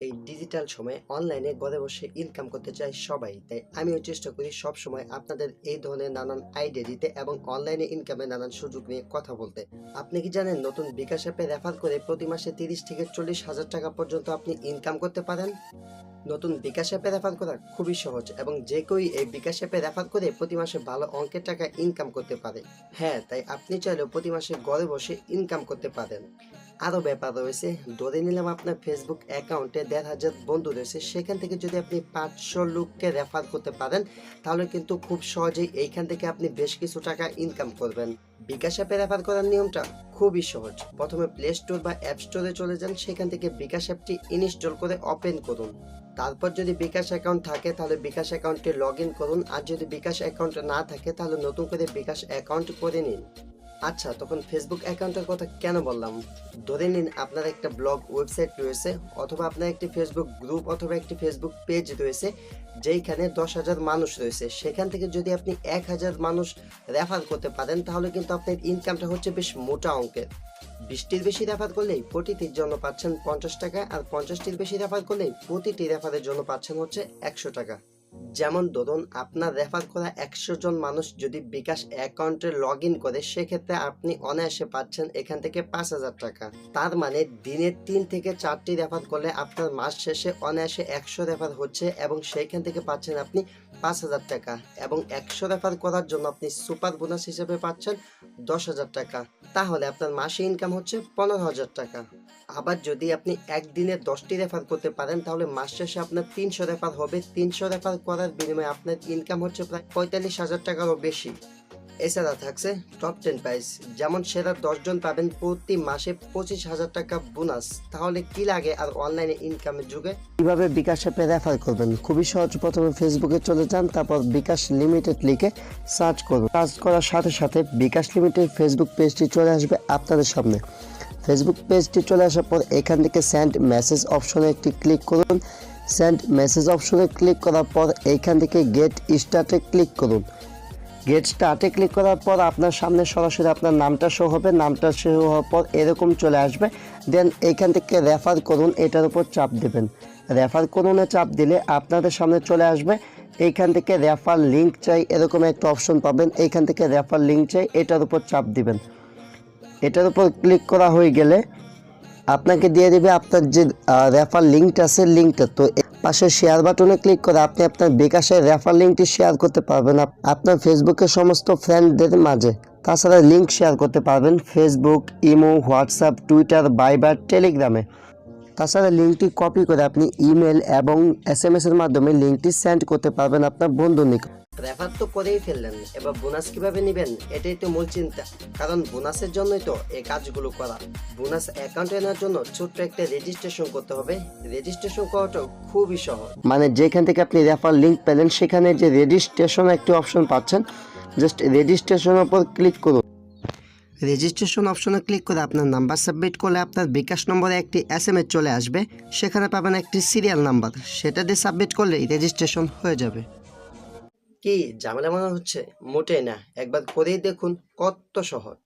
এই ডিজিটাল সময়ে অনলাইনে ঘরে বসে ইনকাম করতে চায় সবাই। তাই আমিও চেষ্টা করি সব সময় আপনাদের এই ধরনের নানান আইডিয়া দিতে এবং অনলাইনে ইনকামের নানান সুযোগ নিয়ে কথা বলতে। আপনি কি জানেন নতুন বিকাশ অ্যাপে রেফার করে প্রতি মাসে তিরিশ থেকে চল্লিশ হাজার টাকা পর্যন্ত আপনি ইনকাম করতে পারেন? নতুন বিকাশ অ্যাপে রেফার করা খুবই সহজ এবং যে কেউই এই বিকাশ অ্যাপে রেফার করে প্রতি মাসে ভালো অঙ্কের টাকা ইনকাম করতে পারে। হ্যাঁ তাই আপনি চাইলেও প্রতি মাসে ঘরে বসে ইনকাম করতে পারেন। আরও ব্যাপার রয়েছে। ধরে নিলাম আপনার ফেসবুক অ্যাকাউন্টে দেড় হাজার বন্ধু রয়েছে। সেখান থেকে যদি আপনি পাঁচশো লোককে রেফার করতে পারেন, তাহলে কিন্তু খুব সহজেই এইখান থেকে আপনি বেশ কিছু টাকা ইনকাম করবেন। বিকাশ অ্যাপে রেফার করার নিয়মটা খুবই সহজ। প্রথমে প্লে স্টোর বা অ্যাপ স্টোরে চলে যান। সেখান থেকে বিকাশ অ্যাপটি ইনস্টল করে ওপেন করুন। তারপর যদি বিকাশ অ্যাকাউন্ট থাকে, তাহলে বিকাশ অ্যাকাউন্টে লগ করুন। আর যদি বিকাশ অ্যাকাউন্ট না থাকে, তাহলে নতুন করে বিকাশ অ্যাকাউন্ট করে নিন। আচ্ছা তখন ফেসবুক অ্যাকাউন্টের কথা কেন বললাম? ধরে নিন আপনার একটা ব্লগ ওয়েবসাইট রয়েছে, অথবা আপনার একটি ফেসবুক গ্রুপ অথবা একটি ফেসবুক পেজ রয়েছে, যেইখানে দশ হাজার মানুষ রয়েছে। সেখান থেকে যদি আপনি এক হাজার মানুষ রেফার করতে পারেন, তাহলে কিন্তু আপনার ইনকামটা হচ্ছে বেশ মোটা অঙ্কের। বিশটির বেশি রেফার করলেই প্রতিটির জন্য পাচ্ছেন পঞ্চাশ টাকা, আর পঞ্চাশটির বেশি রেফার করলেই প্রতিটি রেফারের জন্য পাচ্ছেন হচ্ছে একশো টাকা। যেমন ধরুন, আপনার রেফার করা একশো জন মানুষ যদি বিকাশ অ্যাকাউন্টে লগ ইন করে, সেক্ষেত্রে আপনি অনায়াসে পাচ্ছেন এখান থেকে পাঁচ হাজার টাকা। তার মানে দিনে তিন থেকে চারটি রেফার করলে আপনার মাস শেষে অনায়াসে একশো রেফার হচ্ছে এবং সেইখান থেকে পাচ্ছেন আপনি পাঁচ হাজার টাকা এবং একশো রেফার করার জন্য আপনি সুপার বোনাস হিসেবে পাচ্ছেন দশ হাজার টাকা। তাহলে আপনার মাসে ইনকাম হচ্ছে পনেরো হাজার টাকা। আবার যদি আপনি একদিনে দশটি রেফার করতে পারেন, তাহলে মাস শেষে আপনার তিনশো রেফার হবে। তিনশো রেফার করার বিনিময়ে আপনার ইনকাম হচ্ছে প্রায় পঁয়তাল্লিশ হাজার টাকারও বেশি। এছাড়া থাকছে টপ টেন প্রাইস যেমন সেরা দশজন পাবেন প্রতি মাসে পঁচিশ হাজার টাকা বোনাস তাহলে কি লাগে আর অনলাইনে ইনকামের যুগে? কীভাবে বিকাশ অ্যাপে রেফার করবেন? খুবই সহজ। প্রথমে ফেসবুকে চলে যান, তারপর বিকাশ লিমিটেড লিখে সার্চ করুন। সার্চ করার সাথে সাথে বিকাশ লিমিটেড ফেসবুক পেজটি চলে আসবে আপনাদের সামনে। ফেসবুক পেজটি চলে আসার পর এখান থেকে সেন্ড মেসেজ অপশনে একটি ক্লিক করুন। সেন্ড মেসেজ অপশনে ক্লিক করার পর এইখান থেকে গেট স্টার্টে ক্লিক করুন। গেট স্টার্টে ক্লিক করার পর আপনার সামনে সরাসরি আপনার নামটা শো হবে। নামটা শো হওয়ার পর এরকম চলে আসবে। দেন এইখান থেকে রেফার করুন, এটার উপর চাপ দেবেন। রেফার করুনে চাপ দিলে আপনাদের সামনে চলে আসবে। এইখান থেকে রেফার লিঙ্ক চাই, এরকম একটা অপশন পাবেন। এইখান থেকে রেফার লিঙ্ক চাই, এটার উপর চাপ দিবেন। এটার উপর ক্লিক করা হয়ে গেলে আপনাকে দিয়ে দেবে আপনার যে রেফার লিঙ্কটা আছে লিঙ্কটা তো পাশে শেয়ার বাটনে ক্লিক করে আপনি আপনার বিকাশের রেফার লিঙ্কটি শেয়ার করতে পারবেন আপ- আপনার ফেসবুকের সমস্ত ফ্রেন্ডদের মাঝে। তাছাড়া লিঙ্ক শেয়ার করতে পারবেন Facebook imo WhatsApp Twitter Viber টেলিগ্রামে তাছাড়া লিঙ্কটি কপি করে আপনি ইমেল এবং এস এর মাধ্যমে লিঙ্কটি সেন্ড করতে পারবেন আপনার বন্ধুর নিকট। রেফার তো করেই ফেললেন। এবার বোনাস কীভাবে নেবেন এটাই তো মূল চিন্তা। কারণ বোনাসের জন্যই তো এই কাজগুলো করা। বোনাস অ্যাকাউন্ট নেওয়ার জন্য ছোট্ট একটা রেজিস্ট্রেশন করতে হবে। রেজিস্ট্রেশন করাটাও খুবই সহজ। মানে যেখান থেকে আপনি রেফার লিঙ্ক পেলেন সেখানে যে রেজিস্ট্রেশন একটি অপশন পাচ্ছেন জাস্ট রেজিস্ট্রেশনের উপর ক্লিক করুন। রেজিস্ট্রেশন অপশনে ক্লিক করে আপনার নাম্বার সাবমিট করলে আপনার বিকাশ নম্বরে একটি এস এম এস চলে আসবে। সেখানে পাবেন একটি সিরিয়াল নাম্বার সেটা দিয়ে সাবমিট করলেই রেজিস্ট্রেশন হয়ে যাবে। কি ঝামেলা মনে হচ্ছে? মোটেই না। একবার করেই দেখুন কত সহজ।